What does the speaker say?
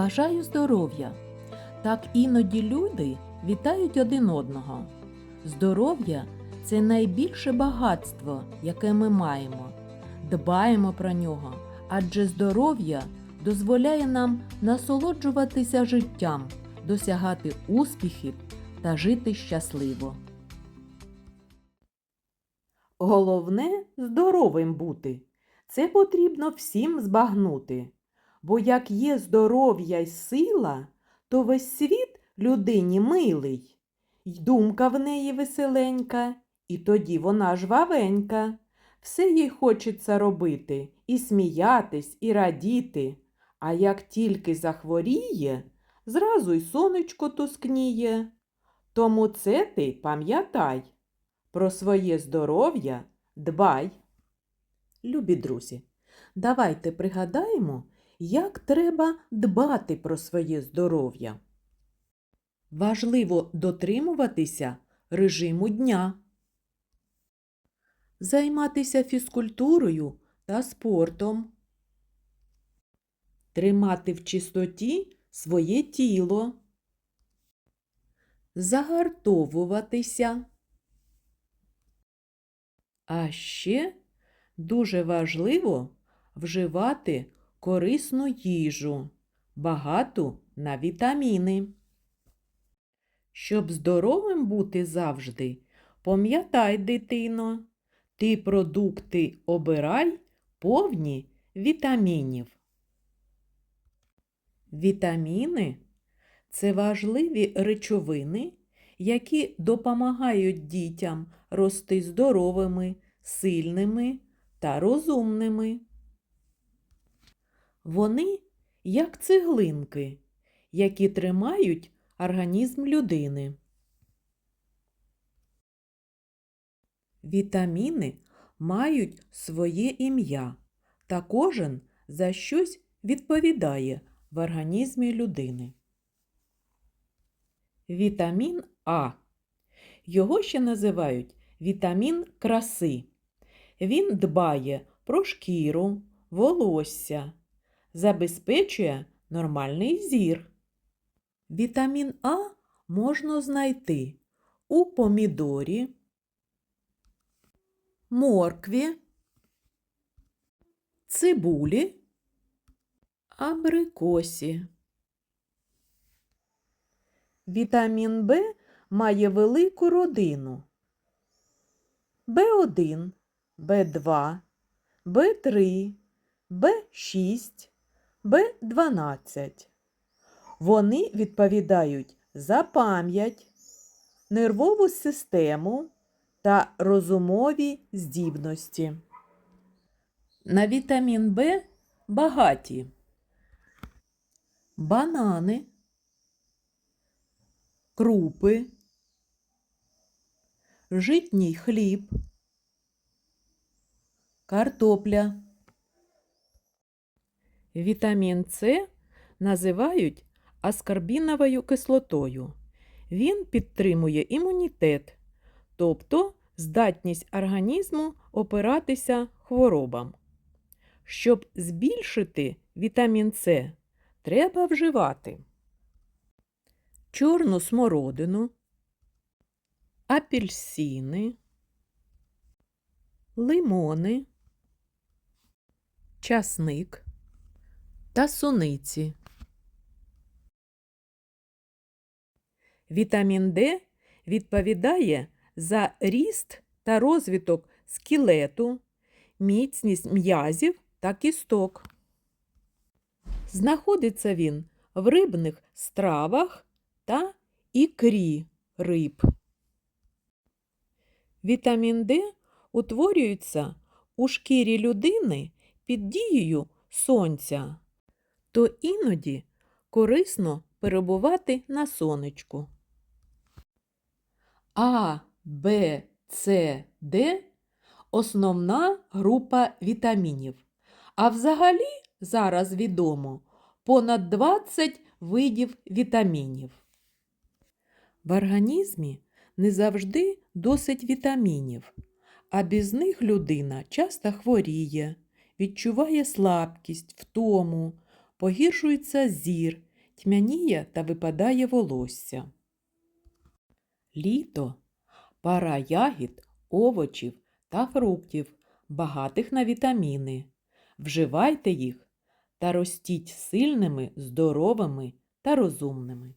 Бажаю здоров'я. Так іноді люди вітають один одного. Здоров'я це найбільше багатство, яке ми маємо. Дбаємо про нього, адже здоров'я дозволяє нам насолоджуватися життям, досягати успіхів та жити щасливо. Головне здоровим бути. Це потрібно всім збагнути. Бо як є здоров'я й сила, то весь світ людині милий, й думка в неї веселенька, і тоді вона жвавенька. Все їй хочеться робити, і сміятись, і радіти. А як тільки захворіє, зразу й сонечко тускніє. Тому це ти пам'ятай. Про своє здоров'я дбай. Любі друзі, давайте пригадаємо, як треба дбати про своє здоров'я. Важливо дотримуватися режиму дня, займатися фізкультурою та спортом, тримати в чистоті своє тіло, загартовуватися. А ще дуже важливо вживати корисну їжу, багату на вітаміни. Щоб здоровим бути завжди, пам'ятай, дитино, ти продукти обирай повні вітамінів. Вітаміни це важливі речовини, які допомагають дітям рости здоровими, сильними та розумними. Вони як цеглинки, які тримають організм людини. Вітаміни мають своє ім'я, та кожен за щось відповідає в організмі людини. Вітамін А. Його ще називають вітамін краси. Він дбає про шкіру, волосся, забезпечує нормальний зір. Вітамін А можна знайти у помідорі, моркві, цибулі, абрикосі. Вітамін Б має велику родину. Б1, Б2, Б3, Б6, Б12. Вони відповідають за пам'ять, нервову систему та розумові здібності. На вітамін Б багаті банани, крупи, житній хліб, картопля. Вітамін С називають аскорбіновою кислотою. Він підтримує імунітет, тобто здатність організму опиратися хворобам. Щоб збільшити вітамін С, треба вживати чорну смородину, апельсини, лимони, часник та суниці. Вітамін Д відповідає за ріст та розвиток скелету, міцність м'язів та кісток. Знаходиться він в рибних стравах та ікрі риб. Вітамін Д утворюється у шкірі людини під дією сонця, то іноді корисно перебувати на сонечку. А, Б, С, Д основна група вітамінів. А взагалі зараз відомо понад 20 видів вітамінів. В організмі не завжди досить вітамінів, а без них людина часто хворіє, відчуває слабкість, втому, погіршується зір, тьмяніє та випадає волосся. Літо пара ягід, овочів та фруктів, багатих на вітаміни. Вживайте їх та ростіть сильними, здоровими та розумними.